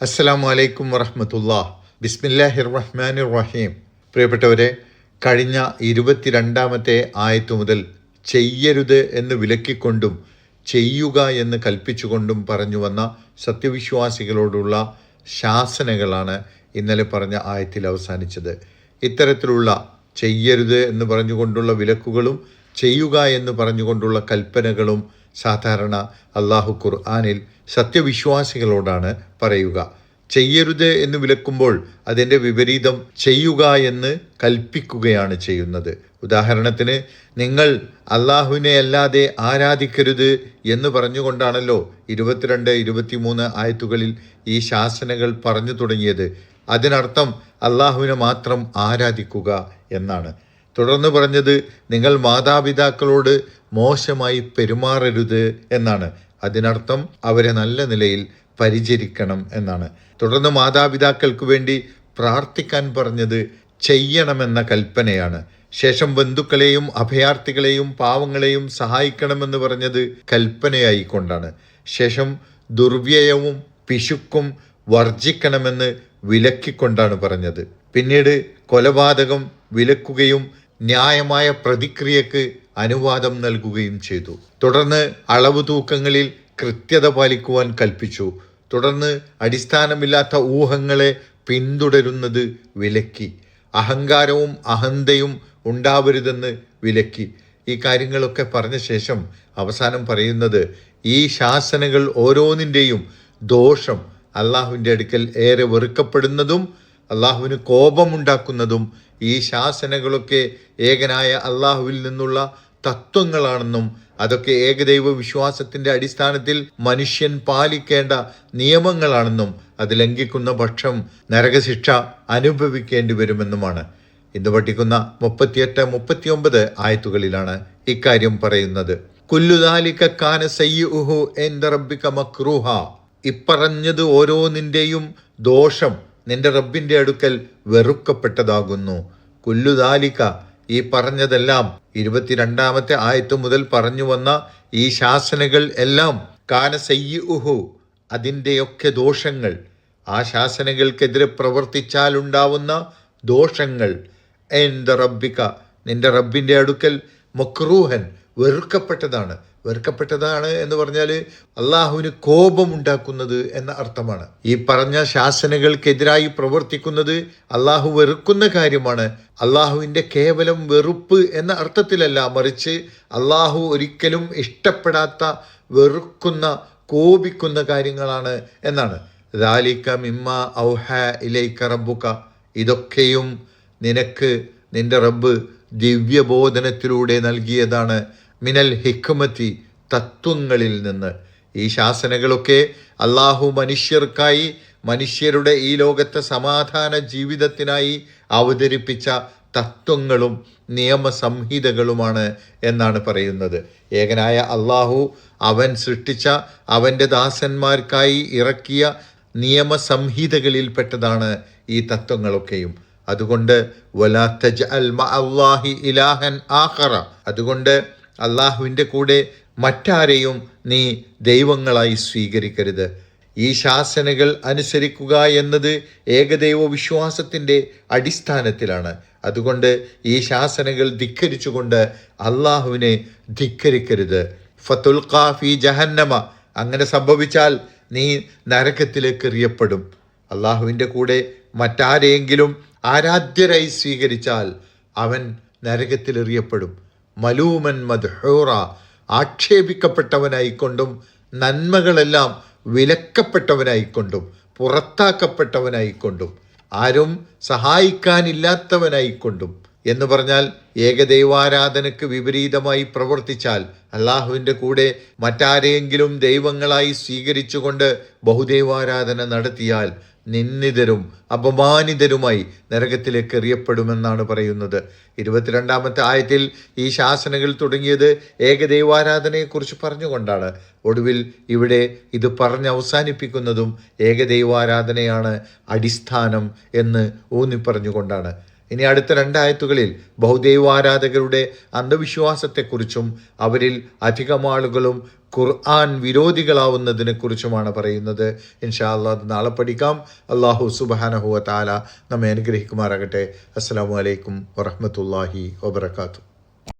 അസ്സലാമു അലൈക്കും വറഹമത്തുള്ള ബിസ്മില്ലാഹിർ റഹ്മാനിർ റഹീം പ്രിയപ്പെട്ടവരെ കഴിഞ്ഞ ഇരുപത്തിരണ്ടാമത്തെ ആയത്തു മുതൽ ചെയ്യരുത് എന്ന് വിലക്കിക്കൊണ്ടും ചെയ്യുക എന്ന് കൽപ്പിച്ചുകൊണ്ടും പറഞ്ഞു വന്ന സത്യവിശ്വാസികളോടുള്ള ശാസനകളാണ് ഇന്നലെ പറഞ്ഞ ആയത്തിൽ അവസാനിച്ചത്. ഇത്തരത്തിലുള്ള ചെയ്യരുത് എന്ന് പറഞ്ഞുകൊണ്ടുള്ള വിലക്കുകളും ചെയ്യുക എന്ന് പറഞ്ഞുകൊണ്ടുള്ള കൽപ്പനകളും സാധാരണ അള്ളാഹു ഖുർആാനിൽ സത്യവിശ്വാസികളോടാണ് പറയുക. ചെയ്യരുത് എന്ന് വിലക്കുമ്പോൾ അതിന്റെ വിപരീതം ചെയ്യുക എന്ന് കൽപ്പിക്കുകയാണ് ചെയ്യുന്നത്. ഉദാഹരണത്തിന് നിങ്ങൾ അള്ളാഹുവിനെ അല്ലാതെ ആരാധിക്കരുത് എന്ന് പറഞ്ഞുകൊണ്ടാണല്ലോ ഇരുപത്തിരണ്ട് ഇരുപത്തിമൂന്ന് ആയത്തുകളിൽ ഈ ശാസനകൾ പറഞ്ഞു തുടങ്ങിയത്. അതിനർത്ഥം അള്ളാഹുവിനെ മാത്രം ആരാധിക്കുക എന്നാണ്. തുടർന്ന് പറഞ്ഞത് നിങ്ങൾ മാതാപിതാക്കളോട് മോശമായി പെരുമാറരുത് എന്നാണ്. അതിനർത്ഥം അവരെ നല്ല നിലയിൽ പരിചരിക്കണം എന്നാണ്. തുടർന്ന് മാതാപിതാക്കൾക്ക് വേണ്ടി പ്രാർത്ഥിക്കാൻ പറഞ്ഞത് ചെയ്യണമെന്ന കൽപ്പനയാണ്. ശേഷം ബന്ധുക്കളെയും അഭയാർത്ഥികളെയും പാവങ്ങളെയും സഹായിക്കണമെന്ന് പറഞ്ഞത് കൽപ്പനയായിക്കൊണ്ടാണ്. ശേഷം ദുർവ്യയവും പിശുക്കും വർജിക്കണമെന്ന് വിലക്കിക്കൊണ്ടാണ് പറഞ്ഞത്. പിന്നീട് കൊലപാതകം വിലക്കുകയും ന്യായമായ പ്രതിക്രിയക്ക് അനുവാദം നൽകുകയും ചെയ്തു. തുടർന്ന് അളവ് തൂക്കങ്ങളിൽ കൃത്യത പാലിക്കുവാൻ കൽപ്പിച്ചു. തുടർന്ന് അടിസ്ഥാനമില്ലാത്ത ഊഹങ്ങളെ പിന്തുടരുന്നത് വിലക്കി. അഹങ്കാരവും അഹന്തയും ഉണ്ടാവരുതെന്ന് വിലക്കി. ഈ കാര്യങ്ങളൊക്കെ പറഞ്ഞ ശേഷം അവസാനം പറയുന്നത് ഈ ശാസനകൾ ഓരോന്നിന്റെയും ദോഷം. അള്ളാഹുവിന്റെ അടുക്കൽ ഏറെ വെറുക്കപ്പെടുന്നതും അള്ളാഹുവിന് കോപമുണ്ടാക്കുന്നതും ഈ ശാസനകളൊക്കെ ഏകനായ അള്ളാഹുവിൽ നിന്നുള്ള തത്വങ്ങളാണെന്നും അതൊക്കെ ഏകദൈവ വിശ്വാസത്തിന്റെ അടിസ്ഥാനത്തിൽ മനുഷ്യൻ പാലിക്കേണ്ട നിയമങ്ങളാണെന്നും അത് ലംഘിക്കുന്ന പക്ഷം നരകശിക്ഷ അനുഭവിക്കേണ്ടി വരുമെന്നുമാണ്. ഇന്ന് പഠിക്കുന്ന മുപ്പത്തിയെട്ട് മുപ്പത്തിയൊമ്പത് ആയത്തുകളിലാണ് ഇക്കാര്യം പറയുന്നത്. കുല്ലുദാലിക്ക കാന സയ്യുഹു എന്റെ റബ്ബിക മക്രൂഹ. ഇപ്പറഞ്ഞത് ഓരോന്നിന്റെയും ദോഷം നിന്റെ റബ്ബിന്റെ അടുക്കൽ വെറുക്കപ്പെട്ടതാകുന്നു. കുല്ലുദാലിക്ക ഈ പറഞ്ഞതെല്ലാം ഇരുപത്തിരണ്ടാമത്തെ ആയത്ത് മുതൽ പറഞ്ഞു വന്ന ഈ ശാസനകൾ എല്ലാം കാന സയ്യുഹു അതിന്റെയൊക്കെ ദോഷങ്ങൾ. ആ ശാസനകൾക്കെതിരെ പ്രവർത്തിച്ചാലുണ്ടാവുന്ന ദോഷങ്ങൾ. എൻ ദ റബ്ബിക്ക നിന്റെ റബ്ബിന്റെ അടുക്കൽ മക്രൂഹൻ വെറുക്കപ്പെട്ടതാണ്. വെറുക്കപ്പെട്ടതാണ് എന്ന് പറഞ്ഞാൽ അള്ളാഹുവിന് കോപമുണ്ടാക്കുന്നത് എന്ന അർത്ഥമാണ്. ഈ പറഞ്ഞ ശാസനകൾക്കെതിരായി പ്രവർത്തിക്കുന്നത് അള്ളാഹു വെറുക്കുന്ന കാര്യമാണ്. അള്ളാഹുവിന്റെ കേവലം വെറുപ്പ് എന്ന അർത്ഥത്തിലല്ല മറിച്ച് അള്ളാഹു ഒരിക്കലും ഇഷ്ടപ്പെടാത്ത വെറുക്കുന്ന കോപിക്കുന്ന കാര്യങ്ങളാണ് എന്നാണ്. ദാലിക്ക മിമ്മ ഔഹ ഇലൈക്ക റബ്ബുക. ഇതൊക്കെയും നിനക്ക് നിന്റെ റബ്ബ് ദിവ്യബോധനത്തിലൂടെ നൽകിയതാണ്. മിനൽ ഹിക്മത്തി തത്വങ്ങളിൽ നിന്ന്. ഈ ശാസനകളൊക്കെ അള്ളാഹു മനുഷ്യർക്കായി മനുഷ്യരുടെ ഈ ലോകത്തെ സമാധാന ജീവിതത്തിനായി അവതരിപ്പിച്ച തത്വങ്ങളും നിയമസംഹിതകളുമാണ് എന്നാണ് പറയുന്നത്. ഏകനായ അള്ളാഹു അവൻ സൃഷ്ടിച്ച അവന്റെ ദാസന്മാർക്കായി ഇറക്കിയ നിയമസംഹിതകളിൽപ്പെട്ടതാണ് ഈ തത്വങ്ങളൊക്കെയും. അതുകൊണ്ട് ഇലാഹൻ അതുകൊണ്ട് അള്ളാഹുവിന്റെ കൂടെ മറ്റാരെയും നീ ദൈവങ്ങളായി സ്വീകരിക്കരുത്. ഈ ശാസനകൾ അനുസരിക്കുക എന്നത് ഏകദൈവ വിശ്വാസത്തിന്റെ അടിസ്ഥാനത്തിലാണ്. അതുകൊണ്ട് ഈ ശാസനകൾ ധിക്കരിച്ചുകൊണ്ട് അള്ളാഹുവിനെ ധിക്കരിക്കരുത്. ഫത്തുൽ ഖാഫി ജഹന്നമ. അങ്ങനെ സംഭവിച്ചാൽ നീ നരകത്തിലേക്ക് എറിയപ്പെടും. അള്ളാഹുവിന്റെ കൂടെ മറ്റാരെയെങ്കിലും ആരാധ്യരായി സ്വീകരിച്ചാൽ അവൻ നരകത്തിൽ എറിയപ്പെടും മലൂമൻ മദ്ഹൂറ ആക്ഷേപിക്കപ്പെട്ടവനായിക്കൊണ്ടും നന്മകളെല്ലാം വിലക്കപ്പെട്ടവനായിക്കൊണ്ടും പുറത്താക്കപ്പെട്ടവനായിക്കൊണ്ടും ആരും സഹായിക്കാനില്ലാത്തവനായിക്കൊണ്ടും എന്ന് പറഞ്ഞാൽ ഏകദൈവാരാധനക്ക് വിപരീതമായി പ്രവർത്തിച്ചാൽ അള്ളാഹുവിന്റെ കൂടെ മറ്റാരെയെങ്കിലും ദൈവങ്ങളായി സ്വീകരിച്ചുകൊണ്ട് ബഹുദൈവാരാധന നടത്തിയാൽ നിന്ദിതരും അപമാനിതരുമായി നരകത്തിലേക്ക് എറിയപ്പെടുമെന്നാണ് പറയുന്നത്. ഇരുപത്തിരണ്ടാമത്തെ ആയത്തിൽ ഈ ശാസനകൾ തുടങ്ങിയത് ഏകദൈവാരാധനയെക്കുറിച്ച് പറഞ്ഞുകൊണ്ടാണ്. ഒടുവിൽ ഇവിടെ ഇത് പറഞ്ഞ് അവസാനിപ്പിക്കുന്നതും ഏകദൈവാരാധനയാണ് അടിസ്ഥാനം എന്ന് ഊന്നി പറഞ്ഞുകൊണ്ടാണ് ഇനി അടുത്ത രണ്ടായത്തുകളിൽ ബഹുദൈവാരാധകരുടെ അന്ധവിശ്വാസത്തെക്കുറിച്ചും അവരിൽ അധികം ആളുകളും ഖുർആൻ വിരോധികളാവുന്നതിനെ കുറിച്ചുമാണ് പറയുന്നത്. ഇൻഷാ അള്ളാഹ് അത് നാളെ പഠിക്കാം. അള്ളാഹു സുബാനഹുവ താല നമ്മെ അനുഗ്രഹിക്കുമാറാകട്ടെ. അസ്സാം വലൈക്കും വറഹമത്തല്ലാഹി വബർക്കാത്തു